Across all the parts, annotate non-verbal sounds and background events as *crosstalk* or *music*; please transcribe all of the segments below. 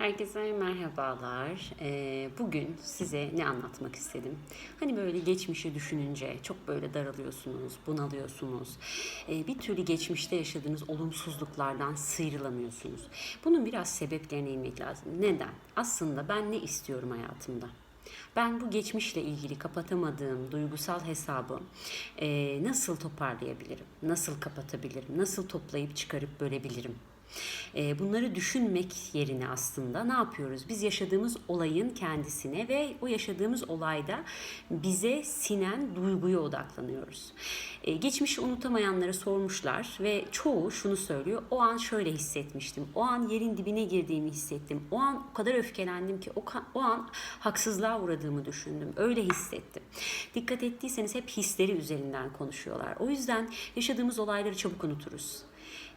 Herkese merhabalar. Ee, bugün size ne anlatmak istedim? Hani böyle geçmişi düşününce çok böyle daralıyorsunuz, bunalıyorsunuz. Ee, bir türlü geçmişte yaşadığınız olumsuzluklardan sıyrılamıyorsunuz. Bunun biraz sebeplerine inmek lazım. Neden? Aslında ben ne istiyorum hayatımda? Ben bu geçmişle ilgili kapatamadığım duygusal hesabı e, nasıl toparlayabilirim? Nasıl kapatabilirim? Nasıl toplayıp çıkarıp bölebilirim? E, bunları düşünmek yerine aslında ne yapıyoruz? Biz yaşadığımız olayın kendisine ve o yaşadığımız olayda bize sinen duyguya odaklanıyoruz. E, geçmişi unutamayanlara sormuşlar ve çoğu şunu söylüyor. O an şöyle hissetmiştim. O an yerin dibine girdiğimi hissettim. O an o kadar öfkelendim ki o an haksızlığa uğradığımı düşündüm. Öyle hissettim. Dikkat ettiyseniz hep hisleri üzerinden konuşuyorlar. O yüzden yaşadığımız olayları çabuk unuturuz.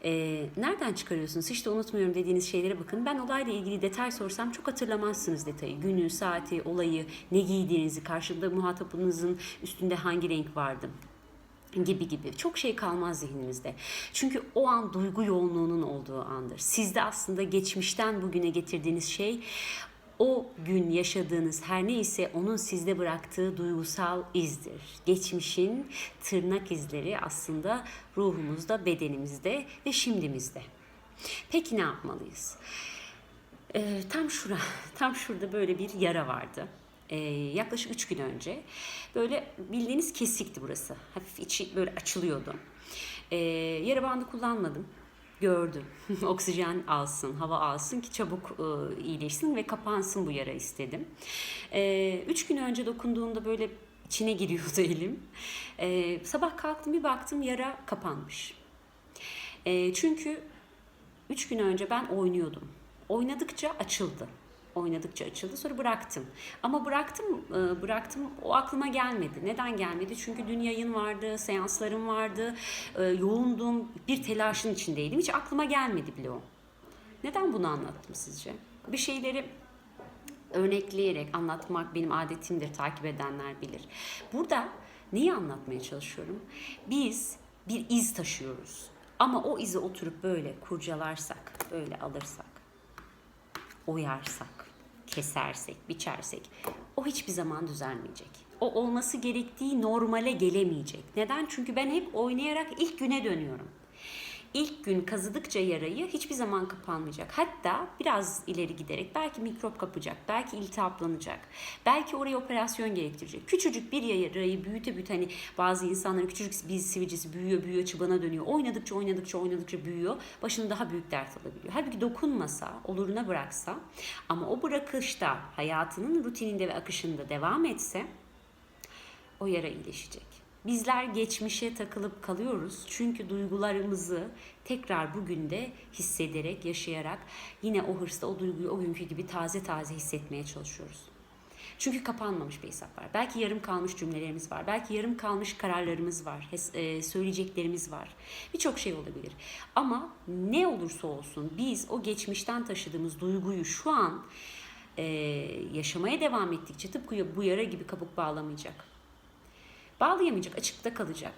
Ee, nereden çıkarıyorsunuz? Hiç de unutmuyorum dediğiniz şeylere bakın. Ben olayla ilgili detay sorsam çok hatırlamazsınız detayı. Günü, saati, olayı, ne giydiğinizi, karşında muhatabınızın üstünde hangi renk vardı gibi gibi çok şey kalmaz zihninizde. Çünkü o an duygu yoğunluğunun olduğu andır. Sizde aslında geçmişten bugüne getirdiğiniz şey o gün yaşadığınız her neyse onun sizde bıraktığı duygusal izdir. Geçmişin tırnak izleri aslında ruhumuzda, bedenimizde ve şimdimizde. Peki ne yapmalıyız? Ee, tam şura, tam şurada böyle bir yara vardı. Ee, yaklaşık üç gün önce böyle bildiğiniz kesikti burası. Hafif içi böyle açılıyordu. Ee, yara bandı kullanmadım. Gördüm. *laughs* Oksijen alsın, hava alsın ki çabuk e, iyileşsin ve kapansın bu yara istedim. Ee, üç gün önce dokunduğumda böyle içine *laughs* giriyordu elim. Ee, sabah kalktım bir baktım yara kapanmış. Ee, çünkü üç gün önce ben oynuyordum. Oynadıkça açıldı. Oynadıkça açıldı. Sonra bıraktım. Ama bıraktım, e, bıraktım. O aklıma gelmedi. Neden gelmedi? Çünkü dün yayın vardı, seanslarım vardı. e, Yoğundum. Bir telaşın içindeydim. Hiç aklıma gelmedi bile o. Neden bunu anlattım sizce? Bir şeyleri örnekleyerek anlatmak benim adetimdir. Takip edenler bilir. Burada neyi anlatmaya çalışıyorum? Biz bir iz taşıyoruz. Ama o izi oturup böyle kurcalarsak, böyle alırsak, oyarsak, kesersek, biçersek o hiçbir zaman düzelmeyecek. O olması gerektiği normale gelemeyecek. Neden? Çünkü ben hep oynayarak ilk güne dönüyorum. İlk gün kazıdıkça yarayı hiçbir zaman kapanmayacak. Hatta biraz ileri giderek belki mikrop kapacak, belki iltihaplanacak, belki oraya operasyon gerektirecek. Küçücük bir yarayı büyüte büyüte hani bazı insanların küçücük bir sivilcesi büyüyor, büyüyor, çıbana dönüyor. Oynadıkça oynadıkça oynadıkça büyüyor. Başına daha büyük dert alabiliyor. Halbuki dokunmasa, oluruna bıraksa ama o bırakışta hayatının rutininde ve akışında devam etse o yara iyileşecek. Bizler geçmişe takılıp kalıyoruz çünkü duygularımızı tekrar bugün de hissederek, yaşayarak yine o hırsla o duyguyu o günkü gibi taze taze hissetmeye çalışıyoruz. Çünkü kapanmamış bir hesap var. Belki yarım kalmış cümlelerimiz var. Belki yarım kalmış kararlarımız var. e, söyleyeceklerimiz var. Birçok şey olabilir. Ama ne olursa olsun biz o geçmişten taşıdığımız duyguyu şu an e, yaşamaya devam ettikçe tıpkı bu yara gibi kabuk bağlamayacak. Bağlayamayacak, açıkta kalacak.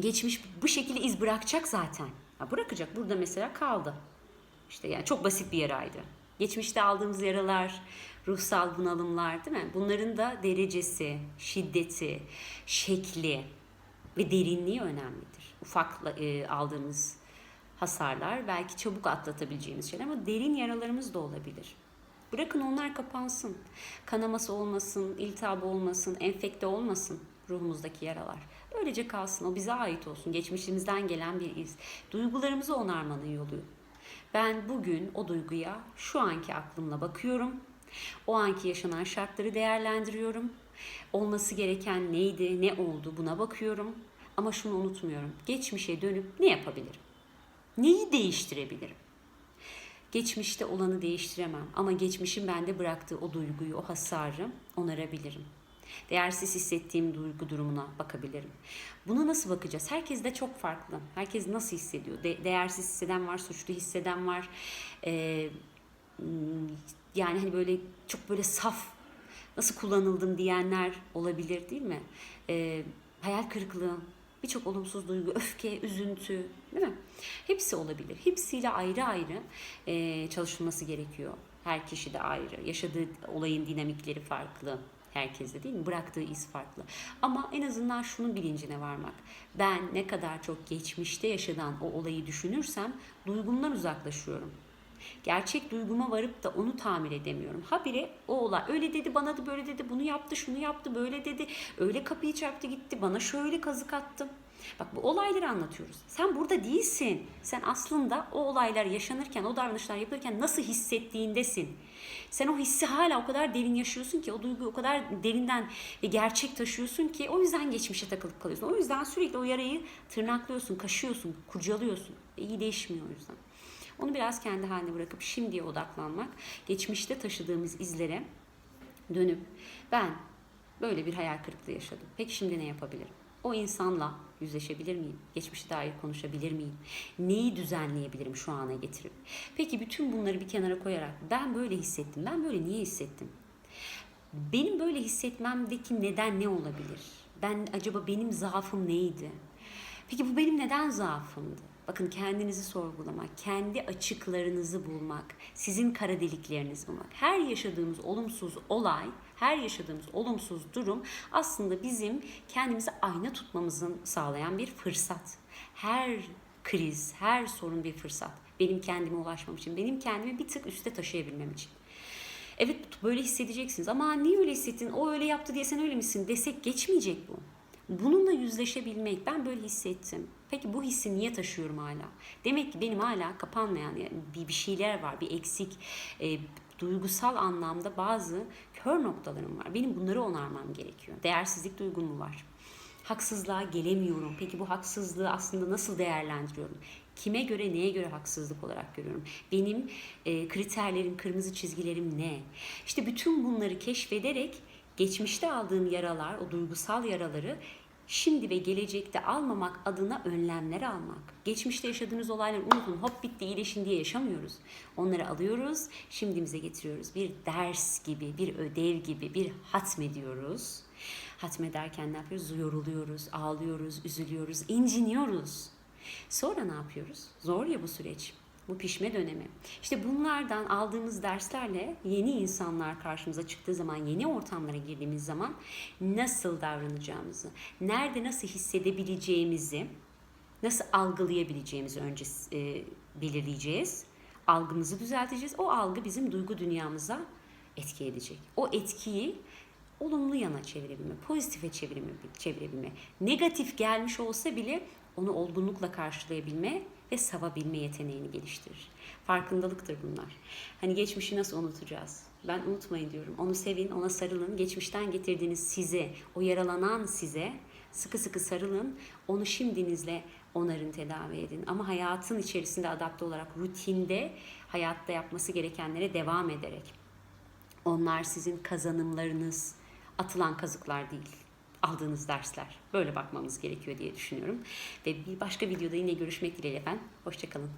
Geçmiş bu şekilde iz bırakacak zaten. Ha, bırakacak. Burada mesela kaldı. İşte yani çok basit bir yaraydı. Geçmişte aldığımız yaralar, ruhsal bunalımlar değil mi? Bunların da derecesi, şiddeti, şekli ve derinliği önemlidir. Ufak e, aldığımız hasarlar belki çabuk atlatabileceğimiz şeyler ama derin yaralarımız da olabilir. Bırakın onlar kapansın. Kanaması olmasın, iltihabı olmasın, enfekte olmasın ruhumuzdaki yaralar. Böylece kalsın. O bize ait olsun. Geçmişimizden gelen bir iz. Duygularımızı onarmanın yolu. Ben bugün o duyguya şu anki aklımla bakıyorum. O anki yaşanan şartları değerlendiriyorum. Olması gereken neydi, ne oldu buna bakıyorum. Ama şunu unutmuyorum. Geçmişe dönüp ne yapabilirim? Neyi değiştirebilirim? Geçmişte olanı değiştiremem ama geçmişin bende bıraktığı o duyguyu, o hasarı onarabilirim. Değersiz hissettiğim duygu durumuna bakabilirim. Buna nasıl bakacağız? Herkes de çok farklı. Herkes nasıl hissediyor? De- değersiz hisseden var, suçlu hisseden var. Ee, yani hani böyle çok böyle saf, nasıl kullanıldım diyenler olabilir değil mi? Ee, hayal kırıklığı, birçok olumsuz duygu, öfke, üzüntü değil mi? Hepsi olabilir. Hepsiyle ayrı ayrı e, çalışılması gerekiyor. Her kişi de ayrı. Yaşadığı olayın dinamikleri farklı. Herkeste değil mi? Bıraktığı iz farklı. Ama en azından şunun bilincine varmak. Ben ne kadar çok geçmişte yaşanan o olayı düşünürsem duygumdan uzaklaşıyorum. Gerçek duyguma varıp da onu tamir edemiyorum. Habire o olay öyle dedi bana da böyle dedi bunu yaptı şunu yaptı böyle dedi öyle kapıyı çarptı gitti bana şöyle kazık attı. Bak bu olayları anlatıyoruz. Sen burada değilsin. Sen aslında o olaylar yaşanırken, o davranışlar yapılırken nasıl hissettiğindesin. Sen o hissi hala o kadar derin yaşıyorsun ki, o duyguyu o kadar derinden ve gerçek taşıyorsun ki o yüzden geçmişe takılıp kalıyorsun. O yüzden sürekli o yarayı tırnaklıyorsun, kaşıyorsun, kurcalıyorsun. E, değişmiyor o yüzden. Onu biraz kendi haline bırakıp şimdiye odaklanmak, geçmişte taşıdığımız izlere dönüp ben böyle bir hayal kırıklığı yaşadım. Peki şimdi ne yapabilirim? O insanla yüzleşebilir miyim? Geçmişe dair konuşabilir miyim? Neyi düzenleyebilirim şu ana getirip? Peki bütün bunları bir kenara koyarak ben böyle hissettim. Ben böyle niye hissettim? Benim böyle hissetmemdeki neden ne olabilir? Ben acaba benim zaafım neydi? Peki bu benim neden zaafımdı? Bakın kendinizi sorgulamak, kendi açıklarınızı bulmak, sizin kara deliklerinizi bulmak. Her yaşadığımız olumsuz olay, her yaşadığımız olumsuz durum aslında bizim kendimizi ayna tutmamızın sağlayan bir fırsat. Her kriz, her sorun bir fırsat. Benim kendime ulaşmam için, benim kendimi bir tık üste taşıyabilmem için. Evet böyle hissedeceksiniz ama niye öyle hissettin, o öyle yaptı diye sen öyle misin desek geçmeyecek bu. Bununla yüzleşebilmek, ben böyle hissettim. Peki bu hissi niye taşıyorum hala? Demek ki benim hala kapanmayan bir, bir şeyler var, bir eksik, e, duygusal anlamda bazı kör noktalarım var. Benim bunları onarmam gerekiyor. Değersizlik duygum var? Haksızlığa gelemiyorum. Peki bu haksızlığı aslında nasıl değerlendiriyorum? Kime göre, neye göre haksızlık olarak görüyorum? Benim e, kriterlerim, kırmızı çizgilerim ne? İşte bütün bunları keşfederek geçmişte aldığım yaralar, o duygusal yaraları şimdi ve gelecekte almamak adına önlemler almak. Geçmişte yaşadığınız olayları unutun, hop bitti iyileşin diye yaşamıyoruz. Onları alıyoruz, şimdimize getiriyoruz. Bir ders gibi, bir ödev gibi, bir hatmediyoruz. Hatmederken ne yapıyoruz? Yoruluyoruz, ağlıyoruz, üzülüyoruz, inciniyoruz. Sonra ne yapıyoruz? Zor ya bu süreç. Bu pişme dönemi. İşte bunlardan aldığımız derslerle yeni insanlar karşımıza çıktığı zaman, yeni ortamlara girdiğimiz zaman nasıl davranacağımızı, nerede nasıl hissedebileceğimizi, nasıl algılayabileceğimizi önce e, belirleyeceğiz. Algımızı düzelteceğiz. O algı bizim duygu dünyamıza etki edecek. O etkiyi olumlu yana çevirebilme, pozitife çevirme, çevirebilme. Negatif gelmiş olsa bile onu olgunlukla karşılayabilme ve savabilme yeteneğini geliştirir. Farkındalıktır bunlar. Hani geçmişi nasıl unutacağız? Ben unutmayın diyorum. Onu sevin, ona sarılın. Geçmişten getirdiğiniz size, o yaralanan size sıkı sıkı sarılın. Onu şimdinizle onarın, tedavi edin. Ama hayatın içerisinde adapte olarak, rutinde hayatta yapması gerekenlere devam ederek. Onlar sizin kazanımlarınız, atılan kazıklar değil aldığınız dersler. Böyle bakmamız gerekiyor diye düşünüyorum. Ve bir başka videoda yine görüşmek dileğiyle ben. Hoşçakalın.